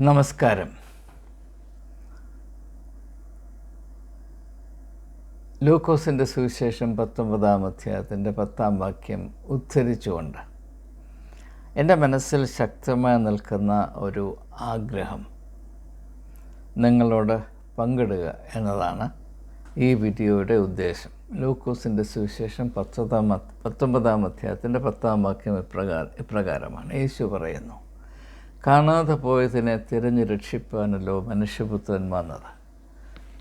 നമസ്കാരം. ലൂക്കോസിന്റെ സുവിശേഷം പത്തൊമ്പതാം അധ്യായത്തിന്റെ പത്താം വാക്യം ഉദ്ധരിച്ചുകൊണ്ട് എന്റെ മനസ്സിൽ ശക്തമായി നിൽക്കുന്ന ഒരു ആഗ്രഹം നിങ്ങളോട് പങ്കിടുക എന്നതാണ് ഈ വീഡിയോയുടെ ഉദ്ദേശം. ലൂക്കോസിന്റെ സുവിശേഷം പത്തൊമ്പതാം പത്തൊമ്പതാം അധ്യായത്തിന്റെ പത്താം വാക്യം ഇപ്രകാരം ഇപ്രകാരമാണ്. യേശു പറയുന്നു കാണാതെ പോയതിനെ തിരഞ്ഞു രക്ഷിപ്പാനല്ലോ മനുഷ്യപുത്രൻ വന്നത്.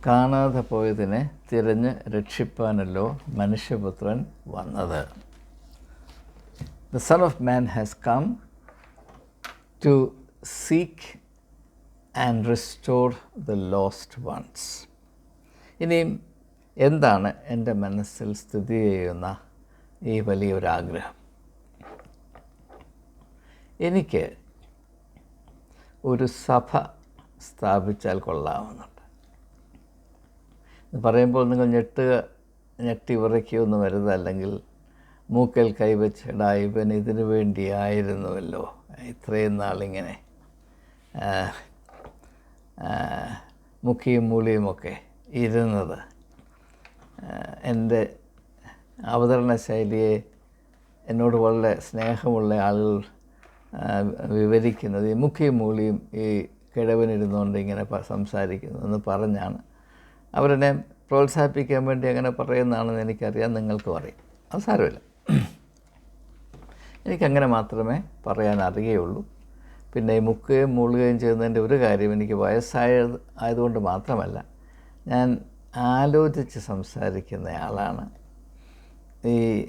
കാണാതെ പോയതിനെ തിരഞ്ഞ് രക്ഷിപ്പാനല്ലോ മനുഷ്യപുത്രൻ വന്നത്. The son of man has come to seek and restore the lost ones ഇനിയും എന്താണ് എന്റെ മനസ്സിൽ സ്ഥിതി ചെയ്യുന്ന ഈ വലിയൊരാഗ്രഹം? എനിക്ക് ഒരു സഭ സ്ഥാപിച്ചാൽ കൊള്ളാമെന്നുണ്ട് പറയുമ്പോൾ നിങ്ങൾ ഞെട്ടുക ഞെട്ടി ഉറക്കിയൊന്നും വരുത് അല്ലെങ്കിൽ മൂക്കൽ കൈവച്ചിടാ ഇവൻ ഇതിനു വേണ്ടിയായിരുന്നുവല്ലോ. ഇത്രയും നാളിങ്ങനെ മുക്കിയും മൂളിയുമൊക്കെ ഇരുന്നത്. എന്റെ അവതരണ ശൈലിയെ എന്നോട് വളരെ സ്നേഹമുള്ള ആളുകൾ വിവരിക്കുന്നത്. ഈ മുഖിയും മൂളിയും ഈ കിഴവനിരുന്നുകൊണ്ട് ഇങ്ങനെ സംസാരിക്കുന്നു എന്ന് പറഞ്ഞാണ്. അവരെന്നെ പ്രോത്സാഹിപ്പിക്കാൻ വേണ്ടി അങ്ങനെ പറയുന്നതാണെന്ന് എനിക്കറിയാം. നിങ്ങൾക്കും അറിയാം. അത് സാരമില്ല. എനിക്കങ്ങനെ മാത്രമേ പറയാൻ അറിയുകയുള്ളൂ പിന്നെ ഈ മുക്കുകയും മൂളുകയും ചെയ്യുന്നതിന്റെ ഒരു കാര്യം എനിക്ക് വയസ്സായ ആയതുകൊണ്ട് മാത്രമല്ല ഞാൻ ആലോചിച്ച് സംസാരിക്കുന്ന ആളാണ്. ഈ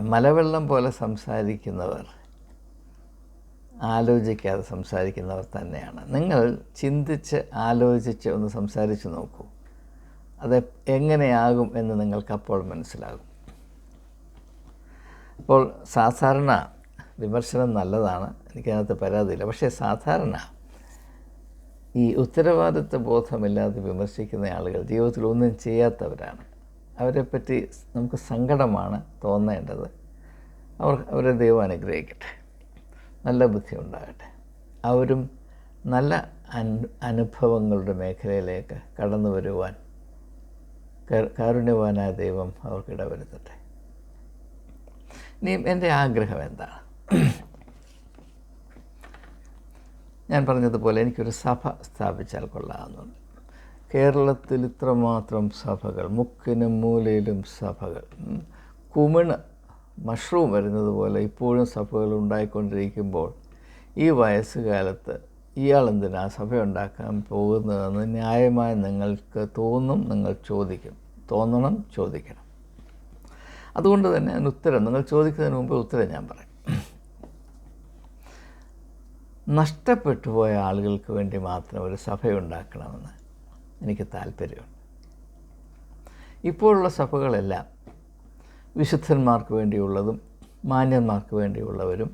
മലവെള്ളം പോലെ സംസാരിക്കുന്നവർ ആലോചിക്കാതെ സംസാരിക്കുന്നവർ തന്നെയാണ്. നിങ്ങൾ ചിന്തിച്ച് ആലോചിച്ച് ഒന്ന് സംസാരിച്ച് നോക്കൂ. അത് എങ്ങനെയാകും എന്ന് നിങ്ങൾക്ക് അപ്പോൾ മനസ്സിലാകും. അപ്പോൾ സാധാരണ വിമർശനം നല്ലതാണ് എനിക്കതിനകത്ത് പരാതിയില്ല. പക്ഷേ സാധാരണ ഈ ഉത്തരവാദിത്വ ബോധമില്ലാതെ വിമർശിക്കുന്ന ആളുകൾ ജീവിതത്തിൽ ഒന്നും ചെയ്യാത്തവരാണ്. അവരെപ്പറ്റി നമുക്ക് സങ്കടമാണ് തോന്നേണ്ടത്. അവർ അവരെ ദൈവം അനുഗ്രഹിക്കട്ടെ. നല്ല ബുദ്ധി ഉണ്ടാകട്ടെ. അവരും നല്ല അനു അനുഭവങ്ങളുടെ മേഖലയിലേക്ക് കടന്നു വരുവാൻ കാരുണ്യവാനായ ദൈവം അവർക്ക് ഇടവരുത്തട്ടെ. ഇനിയും എന്റെ ആഗ്രഹം എന്താണ്? ഞാൻ പറഞ്ഞതുപോലെ എനിക്കൊരു സഭ സ്ഥാപിച്ചാൽ കൊള്ളാമെന്നുണ്ട്. കേരളത്തിൽ ഇത്രമാത്രം സഭകൾ മുക്കിനും മൂലയിലും സഭകൾ. കുമിണ് മഷ്റൂം വരുന്നത് പോലെ ഇപ്പോഴും സഭകൾ ഉണ്ടായിക്കൊണ്ടിരിക്കുമ്പോൾ ഈ വയസ്സുകാലത്ത് ഇയാളെന്തിനാ സഭ ഉണ്ടാക്കാൻ പോകുന്നതെന്ന് ന്യായമായി നിങ്ങൾക്ക് തോന്നും നിങ്ങൾ ചോദിക്കും. തോന്നണം ചോദിക്കണം. അതുകൊണ്ട് തന്നെ അതിന് ഉത്തരം നിങ്ങൾ ചോദിക്കുന്നതിന് മുമ്പ് ഉത്തരം ഞാൻ പറയും. നഷ്ടപ്പെട്ടു പോയ ആളുകൾക്ക് വേണ്ടി മാത്രം ഒരു സഭയുണ്ടാക്കണമെന്ന് എനിക്ക് താല്പര്യമുണ്ട്. ഇപ്പോഴുള്ള സഭകളെല്ലാം വിശുദ്ധന്മാർക്ക് വേണ്ടിയുള്ളതും മാന്യന്മാർക്ക് വേണ്ടിയുള്ളവരും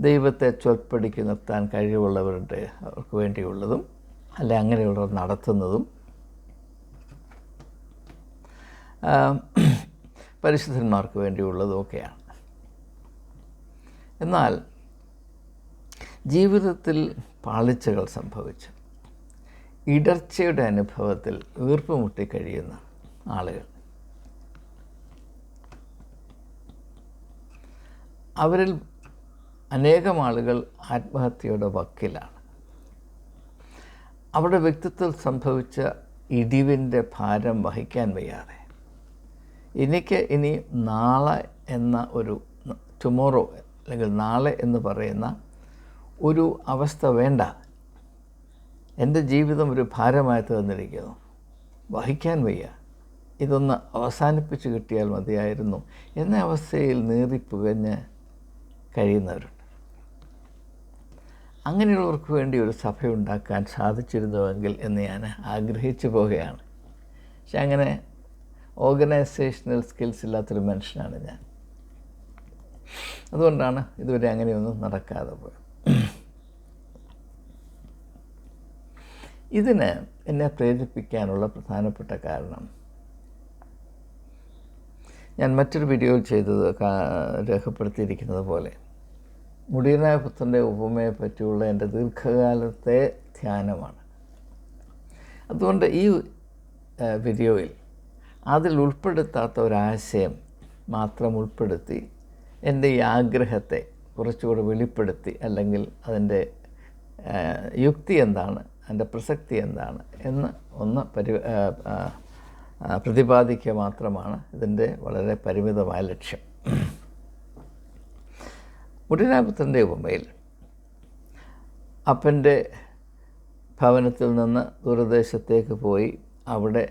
ദൈവത്തെ ചൊൽപ്പടിക്ക് നിർത്താൻ കഴിവുള്ളവരുടെ അവർക്ക് വേണ്ടിയുള്ളതും അല്ലെ അങ്ങനെയുള്ളവർ നടത്തുന്നതും പരിശുദ്ധന്മാർക്ക് വേണ്ടിയുള്ളതും ഒക്കെയാണ്. എന്നാൽ ജീവിതത്തിൽ പാളിച്ചകൾ സംഭവിച്ചു. ഇടർച്ചയുടെ അനുഭവത്തിൽ ഈർപ്പ് കഴിയുന്ന ആളുകൾ. അവരിൽ അനേകം ആളുകൾ ആത്മഹത്യയുടെ വക്കിലാണ്. അവരുടെ വ്യക്തിത്വത്തിൽ സംഭവിച്ച ഇടിവിന്റെ ഭാരം വഹിക്കാൻ വയ്യാതെ. എനിക്ക് ഇനി നാളെ എന്ന ഒരു ടുമോറോ അല്ലെങ്കിൽ നാളെ എന്ന് പറയുന്ന ഒരു അവസ്ഥ വേണ്ട. എന്റെ ജീവിതം ഒരു ഭാരമായി തീർന്നിരിക്കുന്നു വഹിക്കാൻ വയ്യ. ഇതൊന്ന് അവസാനിപ്പിച്ച് കിട്ടിയാൽ മതിയായിരുന്നു. എന്ന അവസ്ഥയിൽ നീറിപ്പുകഞ്ഞ് കഴിയുന്നവരുണ്ട്. അങ്ങനെയുള്ളവർക്ക് വേണ്ടി ഒരു സഭയുണ്ടാക്കാൻ സാധിച്ചിരുന്നുവെങ്കിൽ എന്ന് ഞാൻ ആഗ്രഹിച്ചു പോവുകയാണ്. പക്ഷെ അങ്ങനെ ഓർഗനൈസേഷണൽ സ്കിൽസ് ഇല്ലാത്തൊരു മനുഷ്യനാണ് ഞാൻ. അതുകൊണ്ടാണ് ഇതുവരെ അങ്ങനെയൊന്നും നടക്കാതെ പോയത്. ഇതിന് എന്നെ പ്രേരിപ്പിക്കാനുള്ള പ്രധാനപ്പെട്ട കാരണം. ഞാൻ മറ്റൊരു വീഡിയോയിൽ ചെയ്തത് രേഖപ്പെടുത്തിയിരിക്കുന്നത് പോലെ. മുടിയനായ പുത്രന്റെ ഉപമയെ പറ്റിയുള്ള എന്റെ ദീർഘകാലത്തെ ധ്യാനമാണ്. അതുകൊണ്ട് ഈ വീഡിയോയിൽ അതിൽ ഉൾപ്പെടുത്താത്ത ഒരാശയം മാത്രം ഉൾപ്പെടുത്തി എന്റെ ഈ ആഗ്രഹത്തെ കുറച്ചുകൂടെ വെളിപ്പെടുത്തി അല്ലെങ്കിൽ അതിന്റെ യുക്തി എന്താണ് അതിന്റെ പ്രസക്തി എന്താണ് എന്ന് ഒന്ന് പരി പ്രതിപാദിക്കുക മാത്രമാണ് ഇതിന്റെ വളരെ പരിമിതമായ ലക്ഷ്യം. മുടിനാപുത്രന്റെ ഉപമയിൽ അപ്പന്റെ ഭവനത്തിൽ നിന്ന് ദൂരദേശത്തേക്ക് പോയി അവിടെ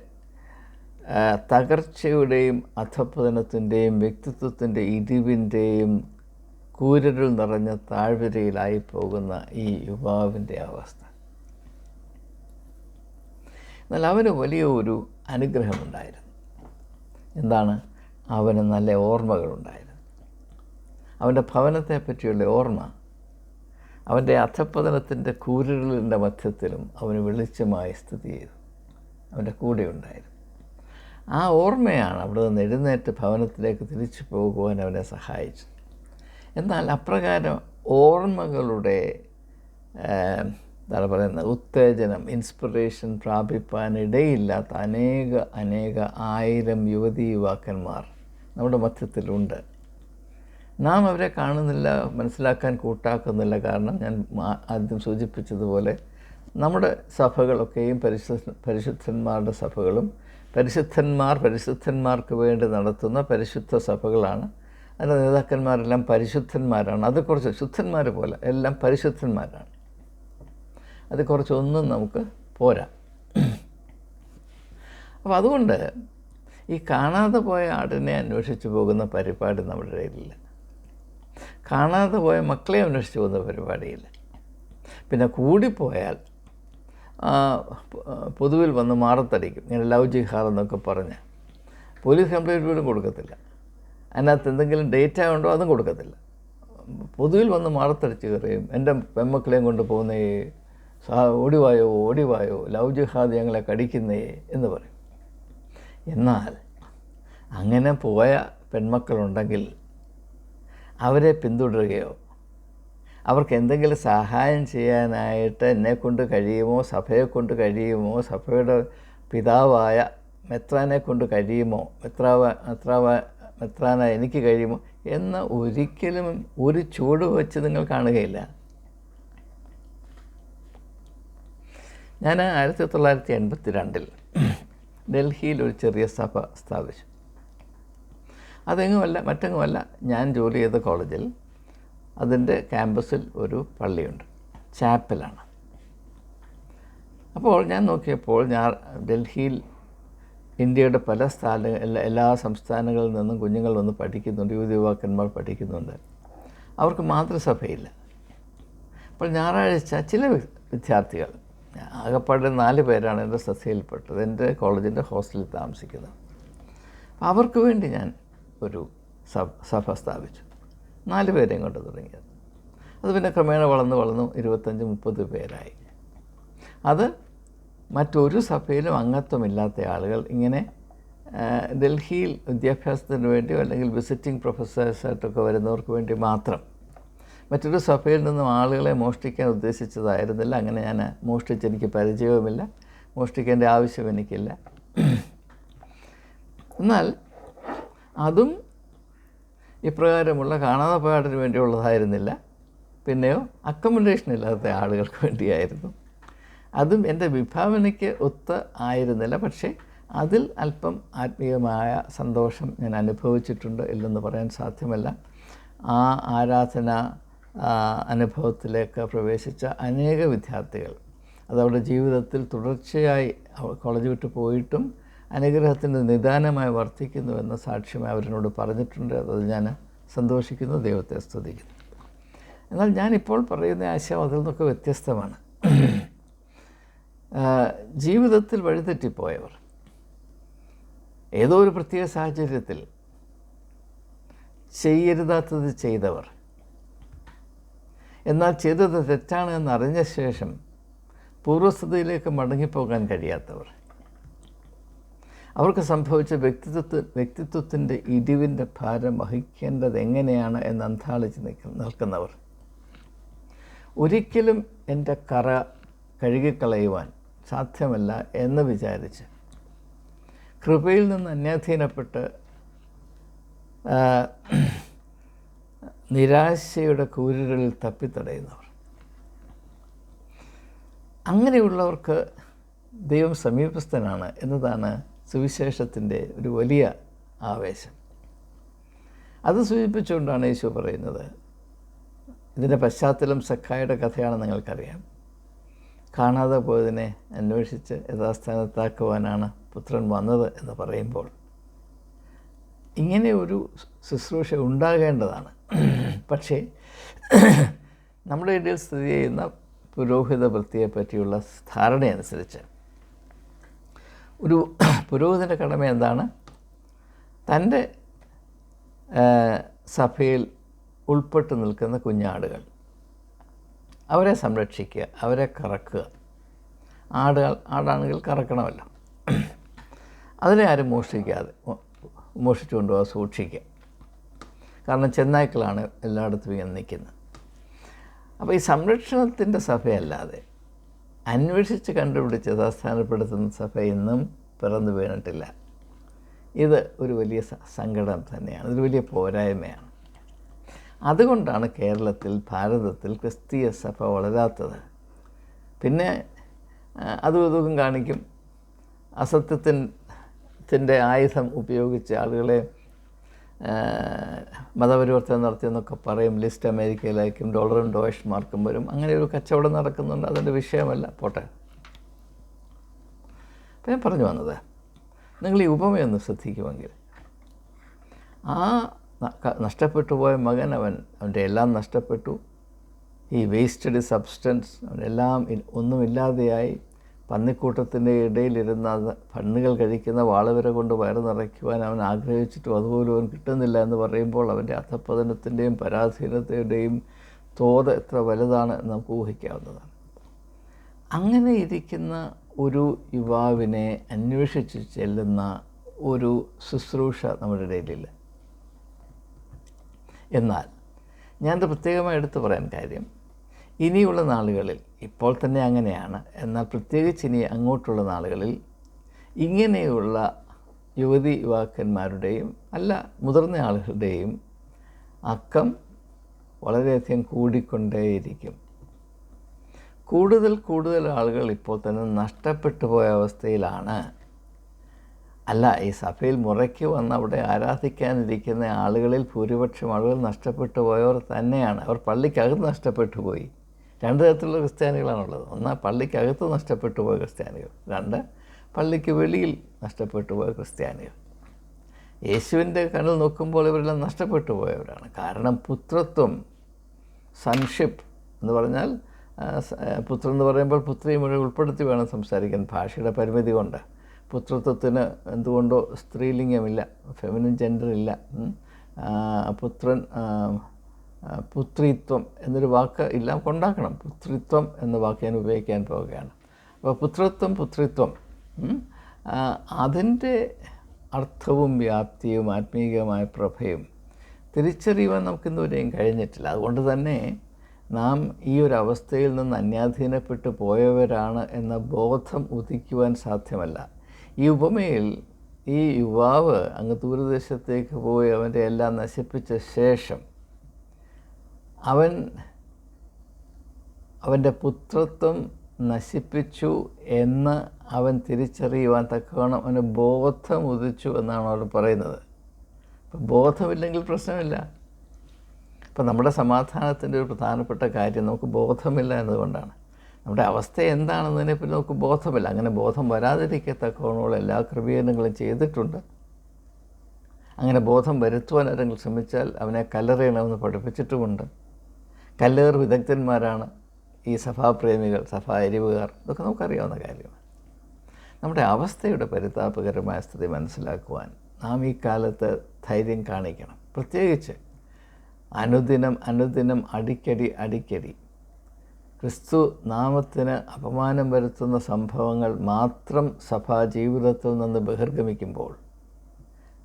തകർച്ചയുടെയും അധപ്പതനത്തിന്റെയും വ്യക്തിത്വത്തിന്റെ ഇടിവിന്റെയും കൂരരുൾ നിറഞ്ഞ താഴ്വരയിലായി പോകുന്ന ഈ യുവാവിന്റെ അവസ്ഥ. എന്നാൽ അവന് വലിയ ഒരു അനുഗ്രഹമുണ്ടായിരുന്നു. എന്താണ്? അവന് നല്ല ഓർമ്മകളുണ്ടായിരുന്നു. അവന്റെ ഭവനത്തെ പറ്റിയുള്ള ഓർമ്മ അവന്റെ അധപ്പതനത്തിന്റെ കൂരുകളിന്റെ മധ്യത്തിലും അവന് വെളിച്ചമായി സ്ഥിതി ചെയ്തു. അവന്റെ കൂടെ ഉണ്ടായിരുന്നു. ആ ഓർമ്മയാണ് അവിടെ നിന്ന് എഴുന്നേറ്റ് ഭവനത്തിലേക്ക് തിരിച്ചു പോകുവാൻ അവനെ സഹായിച്ചത്. എന്നാൽ അപ്രകാരം ഓർമ്മകളുടെ എന്താണ് പറയുന്നത്. ഉത്തേജനം ഇൻസ്പിറേഷൻ പ്രാപിപ്പാനിടയില്ലാത്ത അനേക അനേക ആയിരം യുവതി യുവാക്കന്മാർ നമ്മുടെ മധ്യത്തിലുണ്ട്. നാം അവരെ കാണുന്നില്ല മനസ്സിലാക്കാൻ കൂട്ടാക്കുന്നില്ല. കാരണം ഞാൻ ആദ്യം സൂചിപ്പിച്ചതുപോലെ നമ്മുടെ സഭകളൊക്കെയും പരിശുദ്ധ പരിശുദ്ധന്മാരുടെ സഭകളും പരിശുദ്ധന്മാർ പരിശുദ്ധന്മാർക്ക് വേണ്ടി നടത്തുന്ന പരിശുദ്ധ സഭകളാണ്. അതിന്റെ നേതാക്കന്മാരെല്ലാം പരിശുദ്ധന്മാരാണ്. അത് കുറച്ച് ശുദ്ധന്മാർ പോലെ എല്ലാം പരിശുദ്ധന്മാരാണ്. അത് കുറച്ചൊന്നും നമുക്ക് പോരാ. അപ്പോൾ അതുകൊണ്ട് ഈ കാണാതെ പോയ ആടിനെ അന്വേഷിച്ച് പോകുന്ന പരിപാടി നമ്മുടെ ഇടയിലില്ല കാണാതെ പോയ മക്കളെ അന്വേഷിച്ച് പോകുന്ന പരിപാടിയില്ല. പിന്നെ കൂടിപ്പോയാൽ പൊതുവിൽ വന്ന് മാറത്തടിക്കും. ഇങ്ങനെ ലവ് ജിഹാർ എന്നൊക്കെ പറഞ്ഞ് പോലീസ് കംപ്ലൈന്റ് പോലും കൊടുക്കത്തില്ല. അതിനകത്ത് എന്തെങ്കിലും ഡേറ്റ ഉണ്ടോ അതും കൊടുക്കത്തില്ല. പൊതുവിൽ വന്ന് മാറത്തടിച്ച് കയറിയും. എന്റെ പെമ്മക്കളെയും കൊണ്ട് പോകുന്ന സാ ഓടിവായോ ഓടിവായോ ലവ് ജിഹാദ് ഞങ്ങളെ കടിക്കുന്നേ എന്ന് പറയും. എന്നാൽ അങ്ങനെ പോയ പെൺമക്കളുണ്ടെങ്കിൽ അവരെ പിന്തുടരുകയോ അവർക്ക് എന്തെങ്കിലും സഹായം ചെയ്യാനായിട്ട് എന്നെ കൊണ്ട് കഴിയുമോ സഭയെ കൊണ്ട് കഴിയുമോ സഭയുടെ പിതാവായ മെത്രാനെ കൊണ്ട് കഴിയുമോ മെത്രാവ മെത്രാവ മെത്രാന എനിക്ക് കഴിയുമോ എന്ന് ഒരിക്കലും ഒരു ചൂട് വെച്ച് നിങ്ങൾ കാണുകയില്ല. ഞാൻ ആയിരത്തി തൊള്ളായിരത്തി എൺപത്തി രണ്ടിൽ ഡൽഹിയിൽ ഒരു ചെറിയ സഭ സ്ഥാപിച്ചു. അതെങ്ങുമല്ല മറ്റെങ്ങുമല്ല ഞാൻ ജോലി ചെയ്ത കോളേജിൽ അതിന്റെ ക്യാമ്പസിൽ ഒരു പള്ളിയുണ്ട് ചാപ്പലാണ്. അപ്പോൾ ഞാൻ നോക്കിയപ്പോൾ ഞാൻ ഡൽഹിയിൽ ഇന്ത്യയുടെ പല സ്ഥല എല്ലാ എല്ലാ സംസ്ഥാനങ്ങളിൽ നിന്നും കുഞ്ഞുങ്ങൾ വന്ന് പഠിക്കുന്നുണ്ട് യുവതി യുവാക്കന്മാർ പഠിക്കുന്നുണ്ട്. അവർക്ക് മാതൃസഭയില്ല. അപ്പോൾ ഞായറാഴ്ച ചില വിദ്യാർത്ഥികൾ ആകപ്പാടെ നാല് പേരാണ് എന്റെ സസ്യയിൽപ്പെട്ടത് എന്റെ കോളേജിന്റെ ഹോസ്റ്റലിൽ താമസിക്കുന്നത്. അവർക്ക് വേണ്ടി ഞാൻ ഒരു സഭ സഭ സ്ഥാപിച്ചു. നാല് പേരെയും കൊണ്ട് തുടങ്ങിയത്. അത് പിന്നെ ക്രമേണ വളർന്ന് വളർന്നു ഇരുപത്തഞ്ച് മുപ്പത് പേരായി. അത് മറ്റൊരു സഭയിലും അംഗത്വമില്ലാത്ത ആളുകൾ ഇങ്ങനെ ഡൽഹിയിൽ വിദ്യാഭ്യാസത്തിന് വേണ്ടിയോ അല്ലെങ്കിൽ വിസിറ്റിംഗ് പ്രൊഫസേഴ്സായിട്ടൊക്കെ വരുന്നവർക്ക് വേണ്ടി മാത്രം മറ്റൊരു സഭയിൽ നിന്നും ആളുകളെ മോഷ്ടിക്കാൻ ഉദ്ദേശിച്ചതായിരുന്നില്ല. അങ്ങനെ ഞാൻ മോഷ്ടിച്ച് എനിക്ക് പരിചയവുമില്ല. മോഷ്ടിക്കേണ്ട ആവശ്യം എനിക്കില്ല. എന്നാൽ അതും ഇപ്രകാരമുള്ള കാണാതെ പാടിന് വേണ്ടിയുള്ളതായിരുന്നില്ല. പിന്നെയോ അക്കോമഡേഷൻ ഇല്ലാത്ത ആളുകൾക്ക് വേണ്ടിയായിരുന്നു. അതും എന്റെ വിഭാവനയ്ക്ക് ഒത്ത് ആയിരുന്നില്ല. പക്ഷേ അതിൽ അല്പം ആത്മീയമായ സന്തോഷം ഞാൻ അനുഭവിച്ചിട്ടുണ്ട് ഇല്ലെന്ന് പറയാൻ സാധ്യമല്ല. ആ ആരാധന അനുഭവത്തിലേക്ക് പ്രവേശിച്ച അനേക വിദ്യാർത്ഥികൾ. അതവരുടെ ജീവിതത്തിൽ തുടർച്ചയായി കോളേജ് വിട്ട് പോയിട്ടും അനുഗ്രഹത്തിന്റെ നിദാനമായി വർദ്ധിക്കുന്നുവെന്ന സാക്ഷ്യമായി അവരിനോട് പറഞ്ഞിട്ടുണ്ട്. അത് ഞാൻ സന്തോഷിക്കുന്നു ദൈവത്തെ സ്തുതിക്കുന്നു. എന്നാൽ ഞാനിപ്പോൾ പറയുന്ന ആശയം അതിൽ നിന്നൊക്കെ വ്യത്യസ്തമാണ്. ജീവിതത്തിൽ വഴിതെറ്റിപ്പോയവർ. ഏതോ ഒരു പ്രത്യേക സാഹചര്യത്തിൽ ചെയ്യരുതാത്തത് ചെയ്തവർ. എന്നാൽ ചെയ്തത് തെറ്റാണ് എന്നറിഞ്ഞ ശേഷം പൂർവസ്ഥതയിലേക്ക് മടങ്ങിപ്പോകാൻ കഴിയാത്തവർ. അവർക്ക് സംഭവിച്ച വ്യക്തിത്വ വ്യക്തിത്വത്തിന്റെ ഇടിവിന്റെ ഭാരം വഹിക്കേണ്ടത് എങ്ങനെയാണ് എന്ന് അന്താളിച്ച് നിൽക്കുന്ന നിൽക്കുന്നവർ. ഒരിക്കലും എന്റെ കറ കഴുകിക്കളയുവാൻ സാധ്യമല്ല എന്ന് വിചാരിച്ച് കൃപയിൽ നിന്ന് അന്യാധീനപ്പെട്ട് നിരാശയുടെ കൂരുകളിൽ തപ്പിത്തടയുന്നവർ. അങ്ങനെയുള്ളവർക്ക് ദൈവം സമീപസ്ഥനാണ് എന്നതാണ് സുവിശേഷത്തിന്റെ ഒരു വലിയ ആവേശം. അത് സൂചിപ്പിച്ചുകൊണ്ടാണ് യേശു പറയുന്നത്. ഇതിന്റെ പശ്ചാത്തലം സഖായുടെ കഥയാണ് നിങ്ങൾക്കറിയാം. കാണാതെ പോയതിനെ അന്വേഷിച്ച് യഥാസ്ഥാനത്താക്കുവാനാണ് പുത്രൻ വന്നത് എന്ന് പറയുമ്പോൾ ഇങ്ങനെ ഒരു ശുശ്രൂഷ ഉണ്ടാകേണ്ടതാണ്. പക്ഷേ നമ്മുടെ ഇടയിൽ സ്ഥിതി ചെയ്യുന്ന പുരോഹിത വൃത്തിയെ പറ്റിയുള്ള ധാരണയനുസരിച്ച് ഒരു പുരോഹിതന്റെ കടമ എന്താണ്? തന്റെ സഭയിൽ ഉൾപ്പെട്ട് നിൽക്കുന്ന കുഞ്ഞാടുകൾ അവരെ സംരക്ഷിക്കുക അവരെ കറക്കുക. ആടുകൾ ആടാണെങ്കിൽ കറക്കണമല്ലോ. അതിനെ ആരും മോഷ്ടിക്കാതെ മോ- മോഷ്ടിച്ചു കൊണ്ടുപോകാൻ സൂക്ഷിക്കുക. കാരണം ചെന്നായ്ക്കളാണ് എല്ലായിടത്തും ഇങ്ങനെ നിൽക്കുന്നത്. അപ്പോൾ ഈ സംരക്ഷണത്തിന്റെ സഭയല്ലാതെ അന്വേഷിച്ച് കണ്ടുപിടിച്ച് യഥാസ്ഥാനപ്പെടുത്തുന്ന സഭ ഇന്നും പിറന്നു വീണിട്ടില്ല. ഇത് ഒരു വലിയ സങ്കടം തന്നെയാണ്. ഇതൊരു വലിയ പോരായ്മയാണ്. അതുകൊണ്ടാണ് കേരളത്തിൽ ഭാരതത്തിൽ ക്രിസ്തീയ സഭ വളരാത്തത്. പിന്നെ അതും ഇതും കാണിക്കും. അസത്യത്തിന്റെ ആയുധം ഉപയോഗിച്ച് ആളുകളെ മതപരിവർത്തനം നടത്തിയെന്നൊക്കെ പറയും ലിസ്റ്റ് അമേരിക്കയിലേക്കും ഡോളറും ഡോഷ് മാർക്കും വരും അങ്ങനെ ഒരു കച്ചവടം നടക്കുന്നുണ്ട് അതിന്റെ വിഷയമല്ല. പോട്ടെ. അപ്പം ഞാൻ പറഞ്ഞു വന്നത് നിങ്ങൾ ഈ ഉപമയൊന്ന് ശ്രദ്ധിക്കുമെങ്കിൽ. ആ നഷ്ടപ്പെട്ടു പോയ മകൻ അവൻ അവന്റെ എല്ലാം നഷ്ടപ്പെട്ടു. ഈ വേസ്റ്റഡ് സബ്സ്റ്റൻസ് അവനെല്ലാം ഒന്നുമില്ലാതെയായി. പന്നിക്കൂട്ടത്തിന്റെ ഇടയിലിരുന്ന അത് കണ്ണുകൾ കഴിക്കുന്ന വാളുവര കൊണ്ട് വയറ് നിറയ്ക്കുവാൻ അവൻ ആഗ്രഹിച്ചിട്ടും അതുപോലും അവൻ കിട്ടുന്നില്ല എന്ന് പറയുമ്പോൾ അവന്റെ അധപ്പതനത്തിന്റെയും പരാധീനതയുടെയും തോത് എത്ര വലുതാണ് നമുക്ക് ഊഹിക്കാവുന്നതാണ്. അങ്ങനെ ഇരിക്കുന്ന ഒരു യുവാവിനെ അന്വേഷിച്ച് ചെല്ലുന്ന ഒരു ശുശ്രൂഷ നമ്മുടെ ഇടയിലില്ല. എന്നാൽ ഞാനത് പ്രത്യേകമായി എടുത്തു പറയാൻ കാര്യം ഇനിയുള്ള നാളുകളിൽ ഇപ്പോൾ തന്നെ അങ്ങനെയാണ്. എന്നാൽ പ്രത്യേകിച്ച് ഇനി അങ്ങോട്ടുള്ള നാളുകളിൽ ഇങ്ങനെയുള്ള യുവതി യുവാക്കന്മാരുടെയും അല്ല മുതിർന്ന ആളുകളുടെയും അക്കം വളരെയധികം കൂടിക്കൊണ്ടേയിരിക്കും. കൂടുതൽ കൂടുതൽ ആളുകൾ ഇപ്പോൾ തന്നെ നഷ്ടപ്പെട്ടു പോയ അവസ്ഥയിലാണ്. അല്ല ഈ സഭയിൽ മുറയ്ക്ക് വന്ന് അവിടെ ആരാധിക്കാനിരിക്കുന്ന ആളുകളിൽ ഭൂരിപക്ഷം ആളുകൾ നഷ്ടപ്പെട്ടു പോയവർ തന്നെയാണ്. അവർ പള്ളിക്കകത്ത് നഷ്ടപ്പെട്ടു പോയി. രണ്ട് തരത്തിലുള്ള ക്രിസ്ത്യാനികളാണുള്ളത്. ഒന്ന് പള്ളിക്കകത്ത് നഷ്ടപ്പെട്ടു പോയ ക്രിസ്ത്യാനികൾ. രണ്ട് പള്ളിക്ക് വെളിയിൽ നഷ്ടപ്പെട്ടു പോയ ക്രിസ്ത്യാനികൾ. യേശുവിന്റെ കണ്ണിൽ നോക്കുമ്പോൾ ഇവരെല്ലാം നഷ്ടപ്പെട്ടു പോയവരാണ്. കാരണം പുത്രത്വം സൺഷിപ്പ് എന്ന് പറഞ്ഞാൽ പുത്രം പുത്രൻ എന്ന് പറയുമ്പോൾ പുത്രിയും മുഴുവൻ ഉൾപ്പെടുത്തി വേണം സംസാരിക്കാൻ ഭാഷയുടെ പരിമിതി കൊണ്ട്. പുത്രത്വത്തിന് എന്തുകൊണ്ടോ സ്ത്രീലിംഗമില്ല ഫെമിനിൻ ജെൻഡർ ഇല്ല. പുത്രൻ പുത്രിത്വം എന്നൊരു വാക്ക് എല്ലാം കൊണ്ടാക്കണം. പുത്രിത്വം എന്ന വാക്ക് ഞാൻ ഉപയോഗിക്കാൻ പോവുകയാണ്. അപ്പോൾ പുത്രത്വം പുത്രിത്വം അതിന്റെ അർത്ഥവും വ്യാപ്തിയും ആത്മീയമായ പ്രഭയും തിരിച്ചറിയുവാൻ നമുക്കിന്നുവരെയും കഴിഞ്ഞിട്ടില്ല. അതുകൊണ്ട് തന്നെ നാം ഈ ഒരു അവസ്ഥയിൽ നിന്ന് അന്യാധീനപ്പെട്ടു പോയവരാണ് എന്ന ബോധം ഉദിക്കുവാൻ സാധ്യമല്ല. ഈ ഉപമയിൽ ഈ യുവാവ് അങ്ങ് ദൂരദേശത്തേക്ക് പോയി അവന്റെ എല്ലാം നശിപ്പിച്ച ശേഷം അവൻ അവന്റെ പുത്രത്വം നശിപ്പിച്ചു എന്ന് അവൻ തിരിച്ചറിയുവാൻ തക്കവണ്ണം അവന് ബോധം ഉദിച്ചു എന്നാണ് അവർ പറയുന്നത്. അപ്പം ബോധമില്ലെങ്കിൽ പ്രശ്നമില്ല. അപ്പം നമ്മുടെ സമാധാനത്തിന്റെ ഒരു പ്രധാനപ്പെട്ട കാര്യം നമുക്ക് ബോധമില്ല എന്നതുകൊണ്ടാണ്. നമ്മുടെ അവസ്ഥ എന്താണെന്നതിനെ പിന്നെ നമുക്ക് ബോധമില്ല. അങ്ങനെ ബോധം വരാതിരിക്കത്തക്കവണ്ണമുള്ള എല്ലാ ക്രമീകരണങ്ങളും ചെയ്തിട്ടുണ്ട്. അങ്ങനെ ബോധം വരുത്തുവാൻ ആരെങ്കിലും ശ്രമിച്ചാൽ അവനെ കല്ലെറിയണമെന്ന് പഠിപ്പിച്ചിട്ടുമുണ്ട്. കല്ലേർ വിദഗ്ധന്മാരാണ് ഈ സഭാപ്രേമികൾ സഭാ എരിവുകാർ ഇതൊക്കെ നമുക്കറിയാവുന്ന കാര്യമാണ്. നമ്മുടെ അവസ്ഥയുടെ പരിതാപകരമായ സ്ഥിതി മനസ്സിലാക്കുവാൻ നാം ഈ കാലത്ത് ധൈര്യം കാണിക്കണം. പ്രത്യേകിച്ച് അനുദിനം അനുദിനം അടിക്കടി അടിക്കടി ക്രിസ്തു നാമത്തിന് അപമാനം വരുത്തുന്ന സംഭവങ്ങൾ മാത്രം സഭാ ജീവിതത്തിൽ നിന്ന് ബഹിർഗമിക്കുമ്പോൾ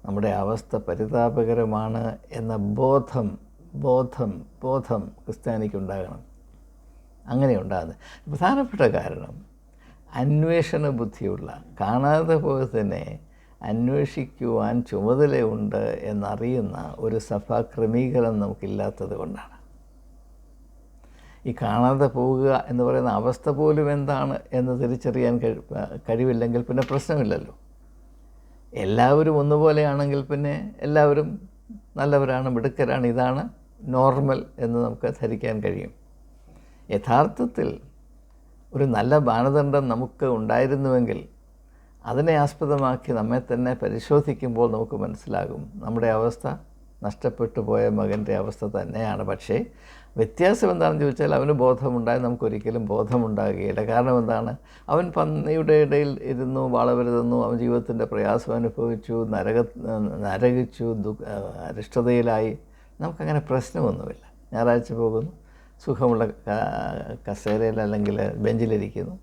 നമ്മുടെ അവസ്ഥ പരിതാപകരമാണ് എന്ന ബോധം ബോധം ബോധം ക്രിസ്ത്യാനിക്ക് ഉണ്ടാകണം അങ്ങനെ ഉണ്ടാകുന്നത് പ്രധാനപ്പെട്ട കാരണം അന്വേഷണ ബുദ്ധിയുള്ള കാണാതെ പോലെ തന്നെ അന്വേഷിക്കുവാൻ ചുമതലയുണ്ട് എന്നറിയുന്ന ഒരു സഭാ ക്രമീകരണം നമുക്കില്ലാത്തത് കൊണ്ടാണ്. ഈ കാണാതെ പോവുക എന്ന് പറയുന്ന അവസ്ഥ പോലും എന്താണ് എന്ന് തിരിച്ചറിയാൻ കഴി കഴിവില്ലെങ്കിൽ പിന്നെ പ്രശ്നമില്ലല്ലോ. എല്ലാവരും ഒന്നുപോലെയാണെങ്കിൽ പിന്നെ എല്ലാവരും നല്ലവരാണ് മിടുക്കരാണ് ഇതാണ് നോർമൽ എന്ന് നമുക്ക് ധരിക്കാൻ കഴിയും. യഥാർത്ഥത്തിൽ ഒരു നല്ല മാനദണ്ഡം നമുക്ക് ഉണ്ടായിരുന്നുവെങ്കിൽ അതിനെ ആസ്പദമാക്കി നമ്മെ തന്നെ പരിശോധിക്കുമ്പോൾ നമുക്ക് മനസ്സിലാകും നമ്മുടെ അവസ്ഥ നഷ്ടപ്പെട്ടു പോയ മകന്റെ അവസ്ഥ തന്നെയാണ്. പക്ഷേ വ്യത്യാസം എന്താണെന്ന് ചോദിച്ചാൽ അവന് ബോധമുണ്ടായി നമുക്കൊരിക്കലും ബോധമുണ്ടാകുകയില്ല. കാരണം എന്താണ്? അവൻ പന്നിയുടെ ഇടയിൽ ഇരുന്നു വളവരുതെന്നു അവൻ ജീവിതത്തിന്റെ പ്രയാസം അനുഭവിച്ചു നരക നരകിച്ചു ദുഃഖ അരിഷ്ടതയിലായി. നമുക്കങ്ങനെ പ്രശ്നമൊന്നുമില്ല. ഞായറാഴ്ച പോകുന്നു. സുഖമുള്ള കസേരയിൽ അല്ലെങ്കിൽ ബെഞ്ചിലിരിക്കുന്നു.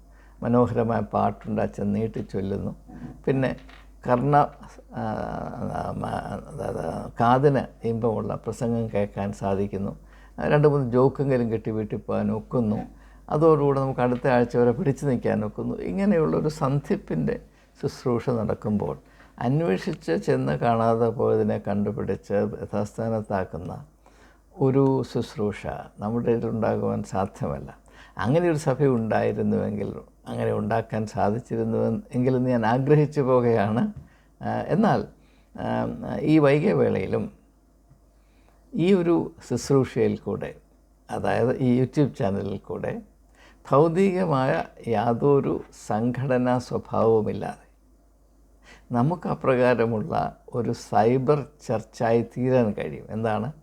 മനോഹരമായ പാട്ടുണ്ട് അച്ഛൻ നീട്ടി ചൊല്ലുന്നു. പിന്നെ കർണ കാതിന് ഇമ്പമുള്ള പ്രസംഗം കേൾക്കാൻ സാധിക്കുന്നു. രണ്ട് മൂന്ന് ജോക്കെങ്കിലും കെട്ടി വീട്ടിൽ പോകാൻ ഒക്കുന്നു. അതോടുകൂടെ നമുക്ക് അടുത്ത ആഴ്ച വരെ പിടിച്ചു നിൽക്കാൻ ഒക്കുന്നു. ഇങ്ങനെയുള്ളൊരു സന്ധിപ്പിന്റെ ശുശ്രൂഷ നടക്കുമ്പോൾ അന്വേഷിച്ച് ചെന്ന് കാണാതെ പോയതിനെ കണ്ടുപിടിച്ച് യഥാസ്ഥാനത്താക്കുന്ന ഒരു ശുശ്രൂഷ നമ്മുടെ ഉണ്ടാകുവാൻ സാധ്യമല്ല. അങ്ങനെ ഒരു സഭ ഉണ്ടായിരുന്നുവെങ്കിൽ അങ്ങനെ ഉണ്ടാക്കാൻ സാധിച്ചിരുന്നു എങ്കിലും ഞാൻ ആഗ്രഹിച്ചു പോവുകയാണ്. എന്നാൽ ഈ വൈകിയ വേളയിലും ഈ ഒരു ശുശ്രൂഷയിൽ കൂടെ അതായത് ഈ യൂട്യൂബ് ചാനലിൽ കൂടെ ഭൗതികമായ യാതൊരു സംഘടനാ സ്വഭാവവുമില്ലാതെ നമുക്ക് അപ്രകാരമുള്ള ഒരു സൈബർ ചർച്ചയായി തീരാൻ കഴിയും. എന്താണ്?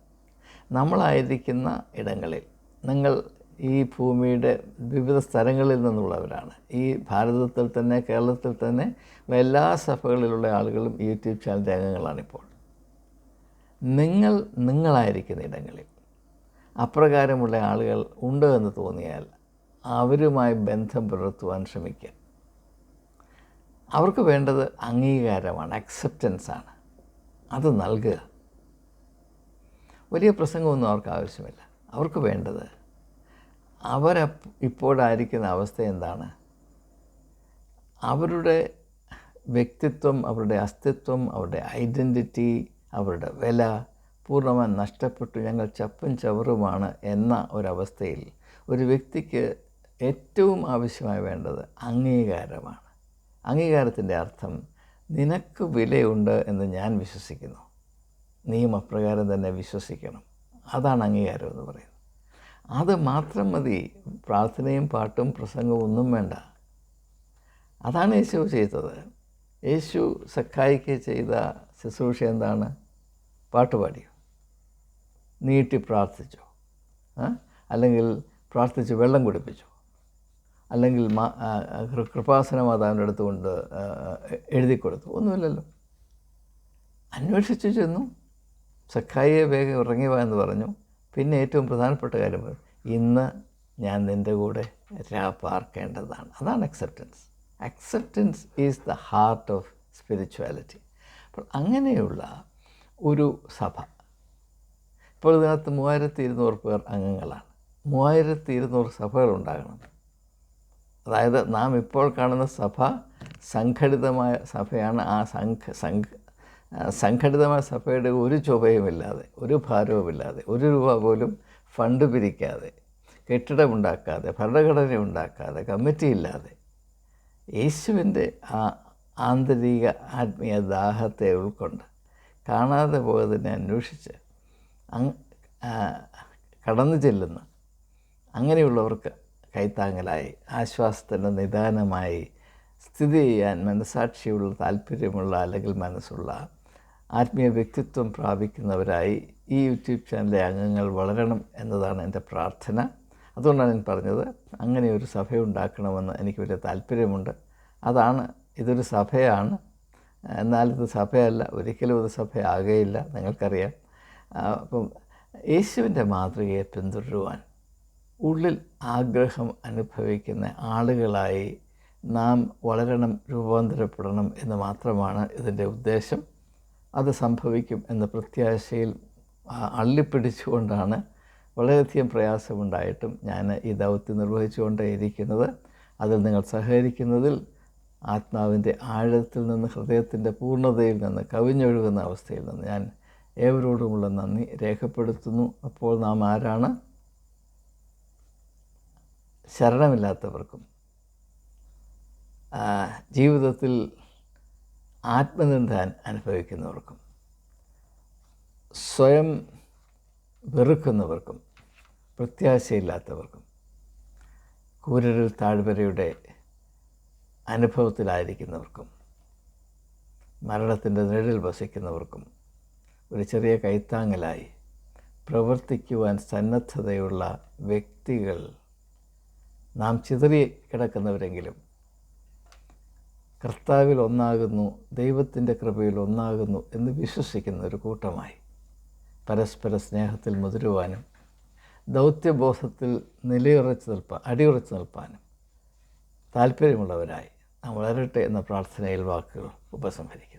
നമ്മളായിരിക്കുന്ന ഇടങ്ങളിൽ. നിങ്ങൾ ഈ ഭൂമിയുടെ വിവിധ സ്ഥലങ്ങളിൽ നിന്നുള്ളവരാണ്. ഈ ഭാരതത്തിൽ തന്നെ കേരളത്തിൽ തന്നെ എല്ലാ സഭകളിലുള്ള ആളുകളും യൂട്യൂബ് ചാനലിന്റെ അംഗങ്ങളാണിപ്പോൾ നിങ്ങൾ നിങ്ങളായിരിക്കുന്ന ഇടങ്ങളിൽ അപ്രകാരമുള്ള ആളുകൾ ഉണ്ട് എന്ന് തോന്നിയാൽ അവരുമായി ബന്ധം പുലർത്തുവാൻ ശ്രമിക്കുക. അവർക്ക് വേണ്ടത് അംഗീകാരമാണ് അക്സെപ്റ്റൻസാണ് അത് നൽകുക. വലിയ പ്രസംഗമൊന്നും അവർക്ക് ആവശ്യമില്ല. അവർക്ക് വേണ്ടത് അവർ ഇപ്പോഴായിരിക്കുന്ന അവസ്ഥ എന്താണ്? അവരുടെ വ്യക്തിത്വം അവരുടെ അസ്തിത്വം അവരുടെ ഐഡന്റിറ്റി അവരുടെ വില പൂർണമായി നഷ്ടപ്പെട്ടു. ഞങ്ങൾ ചപ്പും ചവറുമാണ് എന്ന ഒരവസ്ഥയിൽ ഒരു വ്യക്തിക്ക് ഏറ്റവും ആവശ്യമായി വേണ്ടത് അംഗീകാരമാണ്. അംഗീകാരത്തിന്റെ അർത്ഥം നിനക്ക് വിലയുണ്ട് എന്ന് ഞാൻ വിശ്വസിക്കുന്നു. നീയും അപ്രകാരം തന്നെ വിശ്വസിക്കണം. അതാണ് അംഗീകാരം എന്ന് പറയുന്നത്. അത് മാത്രം മതി. പ്രാർത്ഥനയും പാട്ടും പ്രസംഗവും ഒന്നും വേണ്ട. അതാണ് യേശു ചെയ്തത്. യേശു സഖായിക്ക് ചെയ്ത ശുശ്രൂഷ എന്താണ്? പാട്ടുപാടിയോ നീട്ടി പ്രാർത്ഥിച്ചോ. അല്ലെങ്കിൽ പ്രാർത്ഥിച്ച് വെള്ളം കുടിപ്പിച്ചോ. അല്ലെങ്കിൽ കൃപാസന മാതാവിന്റെ അടുത്ത് കൊണ്ട് എഴുതി കൊടുത്തു ഒന്നുമില്ലല്ലോ. അന്വേഷിച്ചു ചെന്നു. സഖായിയെ വേഗം ഇറങ്ങി വാ എന്ന് പറഞ്ഞു. പിന്നെ ഏറ്റവും പ്രധാനപ്പെട്ട കാര്യം പറഞ്ഞു. ഇന്ന് ഞാൻ നിന്റെ കൂടെ രാപ്പാർക്കേണ്ടതാണ് അതാണ് acceptance acceptance is the heart of spirituality അപ്പോൾ അങ്ങനെയുള്ള ഒരു സഭ. ഇപ്പോൾ ഇതിനകത്ത് മൂവായിരത്തി ഇരുന്നൂറ് പേർ അംഗങ്ങളാണ്. മൂവായിരത്തി ഇരുന്നൂറ് സഭകളുണ്ടാകണം. അതായത് നാം ഇപ്പോൾ കാണുന്ന സഭ സംഘടിതമായ സഭയാണ്. ആ സംഘ സംഘ സംഘടിതമായ സഭയുടെ ഒരു ചുവയുമില്ലാതെ ഒരു ഭാരവുമില്ലാതെ ഒരു രൂപ പോലും ഫണ്ട് പിരിക്കാതെ കെട്ടിടമുണ്ടാക്കാതെ ഭരണഘടന ഉണ്ടാക്കാതെ കമ്മിറ്റിയില്ലാതെ യേശുവിന്റെ ആ ആന്തരിക ആത്മീയ ദാഹത്തെ ഉൾക്കൊണ്ട് കാണാതെ പോയതിനെ അന്വേഷിച്ച് കടന്നു ചെല്ലുന്ന അങ്ങനെയുള്ളവർക്ക് കൈത്താങ്ങലായി ആശ്വാസത്തിന്റെ നിദാനമായി സ്ഥിതി ചെയ്യാൻ മനസാക്ഷിയുള്ള താല്പര്യമുള്ള അല്ലെങ്കിൽ മനസ്സുള്ള ആത്മീയ വ്യക്തിത്വം പ്രാപിക്കുന്നവരായി ഈ യൂട്യൂബ് ചാനലിലെ അംഗങ്ങൾ വളരണം എന്നതാണ് എന്റെ പ്രാർത്ഥന. അതുകൊണ്ടാണ് ഞാൻ പറഞ്ഞത് അങ്ങനെ ഒരു സഭ ഉണ്ടാക്കണമെന്ന് എനിക്ക് വലിയ താല്പര്യമുണ്ട്. അതാണ് ഇതൊരു സഭയാണ്. എന്നാൽ സഭയല്ല ഒരിക്കലും ഇത് സഭയാകുകയില്ല നിങ്ങൾക്കറിയാം. അപ്പം യേശുവിന്റെ മാതൃകയെ പിന്തുടരുവാൻ ഉള്ളിൽ ആഗ്രഹം അനുഭവിക്കുന്ന ആളുകളായി നാം വളരണം രൂപാന്തരപ്പെടണം എന്ന് മാത്രമാണ് ഇതിന്റെ ഉദ്ദേശം. അത് സംഭവിക്കും എന്ന പ്രത്യാശയിൽ അള്ളിപ്പിടിച്ചുകൊണ്ടാണ് വളരെയധികം പ്രയാസമുണ്ടായിട്ടും ഞാൻ ഈ ദൗത്യം നിർവഹിച്ചുകൊണ്ടേ ഇരിക്കുന്നത് അതിൽ നിങ്ങൾ സഹകരിക്കുന്നതിൽ ആത്മാവിന്റെ ആഴത്തിൽ നിന്ന് ഹൃദയത്തിന്റെ പൂർണതയിൽ നിന്ന് കവിഞ്ഞൊഴുകുന്ന അവസ്ഥയിൽ നിന്ന് ഞാൻ ഏവരോടുമുള്ള നന്ദി രേഖപ്പെടുത്തുന്നു. അപ്പോൾ നാം ആരാണ്? ശരണമില്ലാത്തവർക്കും ജീവിതത്തിൽ ആത്മനിന്ദ അനുഭവിക്കുന്നവർക്കും സ്വയം വെറുക്കുന്നവർക്കും പ്രത്യാശയില്ലാത്തവർക്കും കൂരരിൽ താഴ്വരയുടെ അനുഭവത്തിലായിരിക്കുന്നവർക്കും മരണത്തിന്റെ നിഴലിൽ വസിക്കുന്നവർക്കും ഒരു ചെറിയ കൈത്താങ്ങലായി പ്രവർത്തിക്കുവാൻ സന്നദ്ധതയുള്ള വ്യക്തികൾ നാം ചിതറി കിടക്കുന്നവരെങ്കിലും കർത്താവിൽ ഒന്നാകുന്നു ദൈവത്തിന്റെ കൃപയിൽ ഒന്നാകുന്നു എന്ന് വിശ്വസിക്കുന്ന ഒരു കൂട്ടമായി പരസ്പര സ്നേഹത്തിൽ മുതിരുവാനും ദൗത്യബോധത്തിൽ നിലയുറച്ച് നിൽപ്പാൻ അടിയുറച്ച് നിൽപ്പാനും താല്പര്യമുള്ളവരായി നാം വളരട്ടെ എന്ന പ്രാർത്ഥനയിൽ വാക്കുകൾ ഉപസംഹരിക്കുന്നു.